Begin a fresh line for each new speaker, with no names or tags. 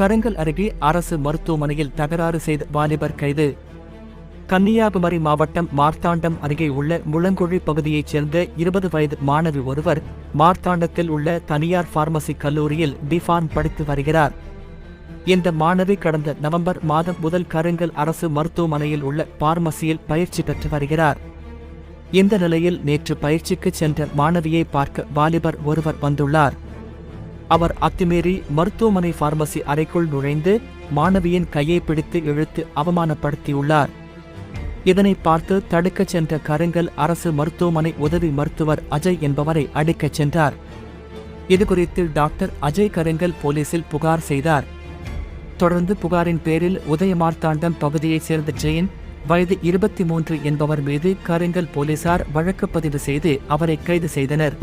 கருங்கல் அருகே அரசு மருத்துவமனையில் தகராறு செய்த வாலிபர் கைது. கன்னியாகுமரி மாவட்டம் மார்த்தாண்டம் அருகே உள்ள முழங்குழி பகுதியைச் சேர்ந்த இருபது வயது மாணவி ஒருவர் மார்த்தாண்டத்தில் உள்ள தனியார் பார்மசி கல்லூரியில் பிஃபான் படித்து வருகிறார். இந்த மாணவி கடந்த நவம்பர் மாதம் முதல் கருங்கல் அரசு மருத்துவமனையில் உள்ள பார்மசியில் பயிற்சி பெற்று வருகிறார். இந்த நிலையில் நேற்று பயிற்சிக்கு சென்ற மாணவியை பார்க்க வாலிபர் ஒருவர் வந்துள்ளார். அவர் அத்துமீறி மருத்துவமனை பார்மசி அறைக்குள் நுழைந்து மாணவியின் கையை பிடித்து இழுத்து அவமானப்படுத்தியுள்ளார். இதனை பார்த்து தடுக்கச் சென்ற கருங்கல் அரசு மருத்துவமனை உதவி மருத்துவர் அஜய் என்பவரை அடிக்கச் சென்றார். இதுகுறித்து டாக்டர் அஜய் கருங்கல் போலீசில் புகார் செய்தார். தொடர்ந்து புகாரின் பேரில் உதயமார்த்தாண்டம் பகுதியைச் சேர்ந்த ஜெயின் வயது இருபத்தி மூன்று என்பவர் மீது கருங்கல் போலீசார் வழக்கு பதிவு செய்து அவரை கைது செய்தனர்.